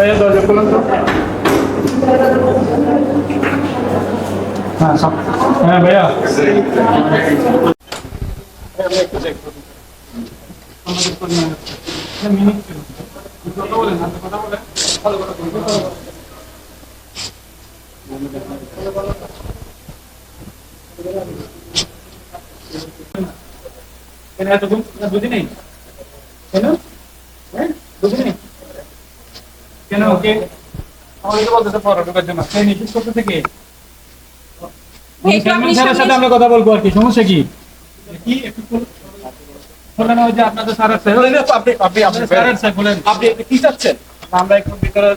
ভাইয়া দরজা খুলুন হ্যাঁ হ্যাঁ ভাইয়া। কেন এত ঘুম বুঝি নেই কেন? হ্যাঁ বুঝি নেই কেন? ওকে আমাকে তো বলতেছে পড়া ঢোকার জন্য। সে নিষেধ করতে থেকে স্যারের সাথে আমরা কথা বলব আর কি সমস্যা কি? কি? একটু খুল- ওই যে আপনাদের স্যার আছে। আপনি আপনি আপনি স্যার খোলেন আপনি কি চাচ্ছেন? আমরা একটু ভিতরে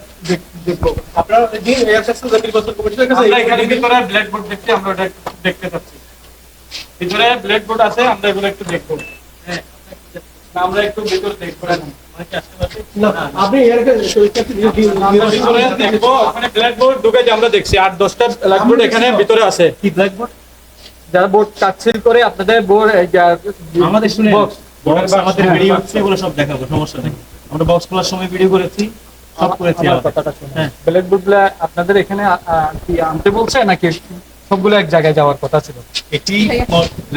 দেখব। আপনারা যে এয়ারসেক্সন নির্বাচন কমিশনের কাছে আমরা এখানে ভিতরে ব্ল্যাক বোর্ড দেখছি আমরা ওটা দেখতে চাচ্ছি। ভিতরে ব্ল্যাক বোর্ড আছে আমরা এগুলো একটু দেখব। হ্যাঁ। আমরা একটু ভিতরে দেখব। এর আমরা বোর্ড দেখছি। আট দশটা ব্ল্যাক বোর্ড এখানে ভিতরে আছে। কি ব্ল্যাক বোর্ড যারা বোর্ড করে আপনাদের বোর্ড আমাদের শুনে বক্স বক্স আমাদের ভিডিও হচ্ছে এগুলো সব দেখাবো সমস্যা নেই। আমরা বক্স খোলার সময় ভিডিও করেছি সব করেছি। হ্যাঁ। বোর্ড আপনাদের এখানে কি আনতে বলছে নাকি সবগুলো এক জায়গায় যাওয়ার কথা ছিল? এটি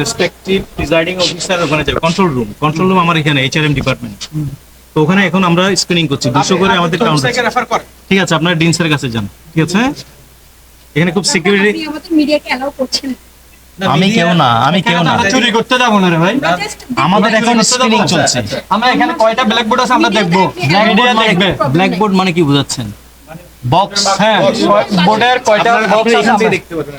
রেসপেক্টিভ প্রিজাইডিং অফিসার ওখানে যাবে কন্ট্রোল রুম কন্ট্রোল রুম আমার এখানে এইচআরএম ডিপার্টমেন্ট তো ওখানে এখন আমরা স্ক্রিনিং করছি। দুশো করে আমাদের কাউন্ট ঠিক আছে আপনারা ডিনসের কাছে যান। ঠিক আছে? এখানে খুব সিকিউরিটি আমি কেউ না আমি কেউ না। চুরি করতে যাব না রে ভাই। আমাদের এখন স্ক্রিনিং চলছে। আমরা এখানে কয়টা ব্ল্যাক বোর্ড আছে আমরা দেখব। মিডিয়া board দেখবে ব্ল্যাক বোর্ড মানে কি? বোঝাচ্ছেন? বক্স হ্যাঁ বোর্ডের কয়টা box আছে? দেখতে পাবেন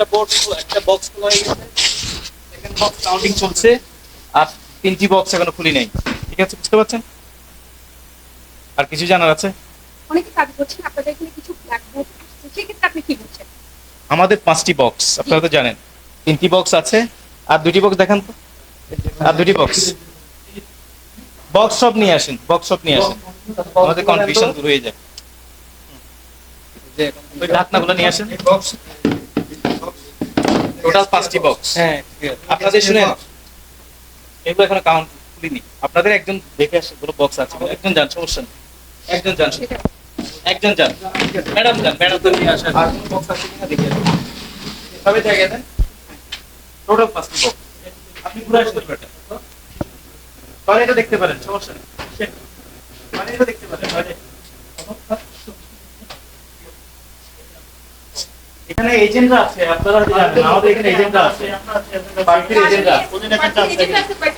একটা বোর্ড একটা বক্স খোলা হয়ে গেছে। সেকেন্ড বক্স কাউন্টিং চলছে আর তিনটি বক্স এখনও খুলি নাই। ঠিক আছে বুঝতে পারছেন? আর কিছু জানার আছে? অনেকে দাবি করছেন আপনাদের এখানে কিছু ব্ল্যাক বোর্ড সেক্ষেত্রে আপনি কি বলছেন? আমাদের পাঁচটি বক্স আপনারা তো জানেন। তিনটি বক্স আছে আর দুটি বক্স দেখান তো। আর দুটি বক্স বক্স সব নিয়ে আসেন বক্স সব নিয়ে আসেন। আমাদের কনফিউশন দূর হয়ে যায়। ওই ঢাকনাগুলো নিয়ে আসেন। টোটাল পাঁচটি বক্স হ্যাঁ আপনাদের শুনেন এগুলো এখনও কাউন্ট খুলিনি আপনাদের একজন দেখে আসে কোনো বক্স আছে একজন যান সমস্যা নেই। একজন যান একজন যান। ম্যাডাম যান ম্যাডাম তো নিয়ে আসেন। আর কোনো বক্স আছে কিনা দেখে সবাই জায়গা দেন টোটাল পাঁচটি বক্স আপনি ঘুরে আসতে পারেন। তাহলে এটা দেখতে পারেন সমস্যা নেই। মানে এটা দেখতে পারেন এখানে এজেন্টরা আছে আপনারা জানেন আমাদের এখানে এজেন্টরা আছে। পার্টির এজেন্টরা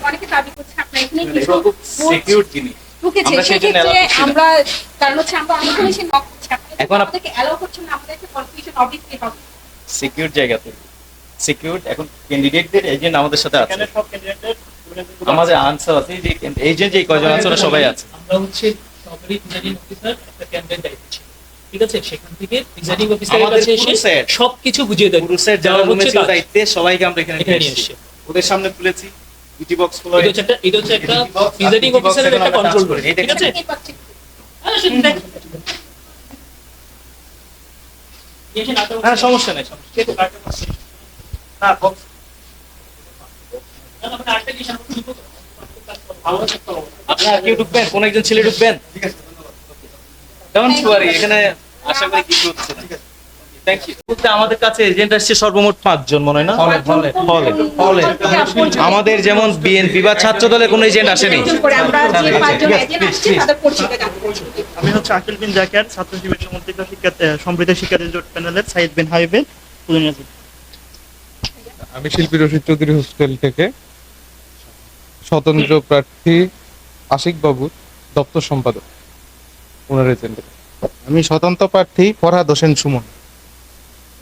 অনেকে দাবি করছে আপনার এখানে কিছু খুব সিকিউর জিনিস আমরা সেই জন্য সেক্ষেত্রে allow করছি না। আমরা কারণ হচ্ছে আমরা অনেক এসে নক করছি। এখন আপ- অ্যালাউ করছেন না আমাদেরকে কনফিউশন অডিট হবে। সিকিউর জায়গাতে। সিকিউর এখন ক্যান্ডিডেটদের এজেন্ট আমাদের সাথে আছে। আমাদের আনসার আছে। যে এজেন্ট যে কয়জন আছে ওরা সবাই আছে। আমরা হচ্ছে অফিসার একটা ছিল ঠিক আছে? সেখান থেকে প্রিজাইডিং অফিসারের আমাদের কাছে পুরো এসে সবকিছু বুঝিয়ে দেয়। পুরুষের যারা রুমে ছিল দায়িত্বে সবাইকে আমরা এখানে এখানে নিয়ে নিয়ে এসেছি এসেছি। ওদের সামনে খুলেছি দুটি বক্স খোলা এটা হচ্ছে একটা এটা হচ্ছে একটা দুটি box, আর প্রিজাইডিং অফিসারের একটা কন্ট্রোল touch ঠিক আছে? হ্যাঁ, সমস্যা নেই না কেউ ঢুকবেন? কোন একজন ছেলে ঢুকবেন? ডোন্ট ওয়ারি এখানে আশা করি কিছু হচ্ছে না। আমাদের কাছে এজেন্ট আসছে সর্বমোট পাঁচজন মনে হয় না? হলে হলে হলে হলে। আমাদের যেমন বিএনপি বা ছাত্র দলের কোনো এজেন্ট আসেনি। একজন করে আমরা যে পাঁচজন এজেন্ট আসছে তাদের পরিচয়টা জানতে চাই। আমি হচ্ছে আকিল বিন জাকির ছাত্র শিবির সমর্থিত শিক্ষা সমৃদ্ধ শিক্ষার্থী জোট প্যানেলের সাইদ বিন হাবিবের আমি শিল্পী রশিদ চৌধুরী হোস্টেল থেকে স্বতন্ত্র প্রার্থী আশিক বাবুর দপ্তর সম্পাদক। আমি স্বতন্ত্র প্রার্থী ফরহাদ হোসেন সুমন।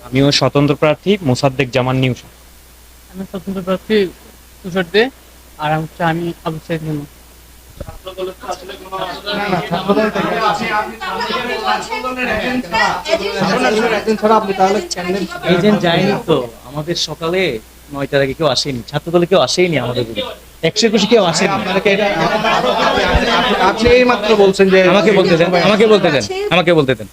আমিও স্বতন্ত্র প্রার্থী মোসাদ্দেক জামান নিউজ আমি স্বতন্ত্র প্রার্থী তুষার দে আর হচ্ছে আমি আবু সাইদ তো আমাদের সকালে নয়টার আগে কেউ আসেনি। ছাত্র দলে কেউ আসেনি আমাদের একশো একুশে কেউ আসেনি। আপনি মাত্র বলছেন যে আমাকে বলতে দেন আমাকে বলতে দেন আমাকে বলতে দেন।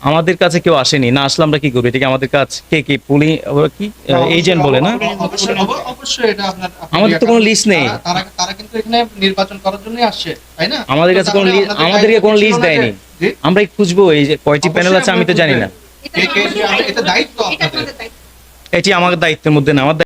আমাদের কাছে কেউ আসেনি না আসলে আমরা কি করব? এটা কি আমাদের কাজ? কে কে? পুলি ওরা কি? এজেন্ট বলে না? অবশ্যই অব- অবশ্যই এটা আপনার আপনার আমাদের তো কোনো লিস্ট নেই। তারা- কিন্তু এখানে নির্বাচন করার জন্যই আসছে তাই না? আমাদের কাছে কোনো আমাদেরকে কোনো লিস্ট দেয়নি। জি? আমরা খুঁজবো এই যে কয়টি প্যানেল আছে আমি তো জানি না। এটা কে- কে- আমাদের এটা দায়িত্ব। দায়িত্ব। আপনাদের। এটি আমার দায়িত্বের মধ্যে না আমার